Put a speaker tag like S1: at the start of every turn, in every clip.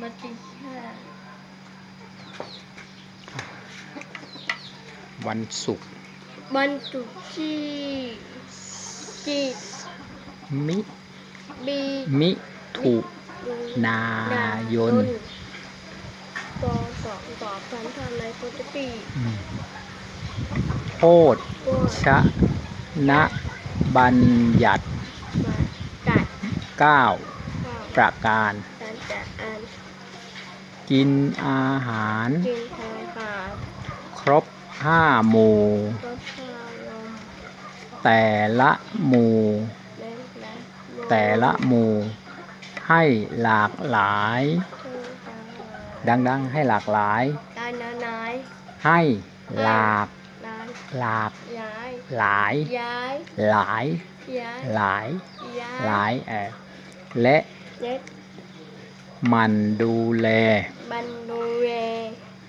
S1: มาตีวันศุกร์
S2: วันศุกร์ที่ที่
S1: มิ
S2: บี
S1: มิถุนายน
S2: ปสองต่อพันทำไรโคตรปี
S1: โพธชะนะบัญญัติเก้าประการ
S2: กิน
S1: อาหาร
S2: กินทางปาก
S1: ครบห้าหมู่
S2: รสชาติลม
S1: แต่ละหมู่
S2: เล่นและ
S1: แต่ละหมู่ ให้หลากหลายดังๆ ให้หลากหลาย
S2: ดานานาย
S1: ให้หลาก
S2: นาน
S1: หลาก
S2: ย้าย
S1: หลาย
S2: ย้าย
S1: หลาย
S2: ย้าย
S1: หลาย
S2: ย้าย
S1: หลายเออและ
S2: เล็ด
S1: ห มันดูแล
S2: บันดูเร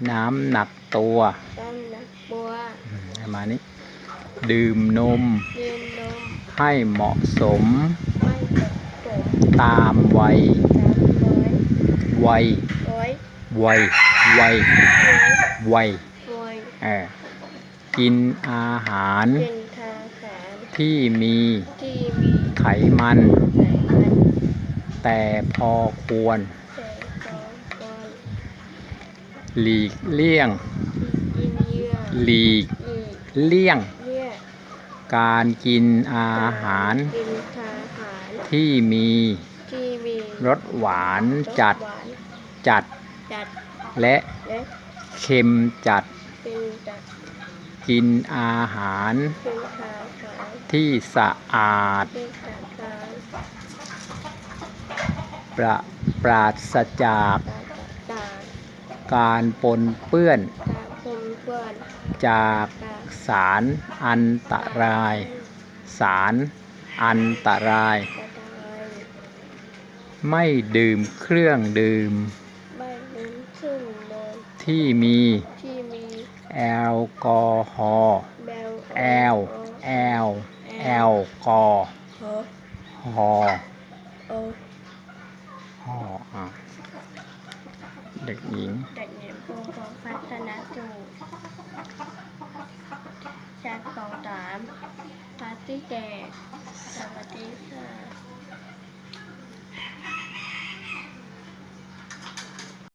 S1: น้ำหนักตัว
S2: ต้นนักบัว
S1: อืมประมาณนี้ ดื่มนม
S2: เรียนนม
S1: ให้เหมาะสม
S2: ไม่ตกตก
S1: ตามวัย
S2: ตามร้อย
S1: วัย
S2: ร้อย
S1: วัย วัย วัย
S2: ร้อย
S1: เออกินอาหาร
S2: เป็นทางแสน
S1: ที่มี
S2: ที่มี
S1: ไขมัน
S2: แสงมัน
S1: แต่พอควร หลีกเลี่ยง
S2: กินเยื่อ
S1: หลีก
S2: อีก
S1: เลี่ยง
S2: เยื่อ
S1: การกินอาหาร
S2: กินทางหาร
S1: ที่มี
S2: ที่มี
S1: รสหวานจัด
S2: รสหวาน
S1: จัด
S2: จัด
S1: และ
S2: และ
S1: เค็มจัด
S2: เป็นจัด
S1: กินอาหาร
S2: เป็นทางหาร
S1: ที่สะอาด
S2: เป็นทางหาร
S1: ประปราศจาก
S2: ตาตา
S1: การปนเปื้อน
S2: ตาคมเพื่อน
S1: จาก
S2: ตา
S1: สารอันตราย สารอันตราย
S2: ตาตาย
S1: ไม่ดื่มเครื่องดื่ม
S2: ไม่ลืมซึ่งเดิน
S1: ที่มี
S2: ที่มี
S1: แอลกอฮอล์
S2: แบล
S1: แอลแอลแอลกอ
S2: ฮอ
S1: ฮอล์
S2: โอ
S1: ฮออะ เด็กหญิง
S2: เด็กหญิงภูมิของพัฒนาจูชั้นสองสามปาร์ตี้เดกสวัสดีค่ะ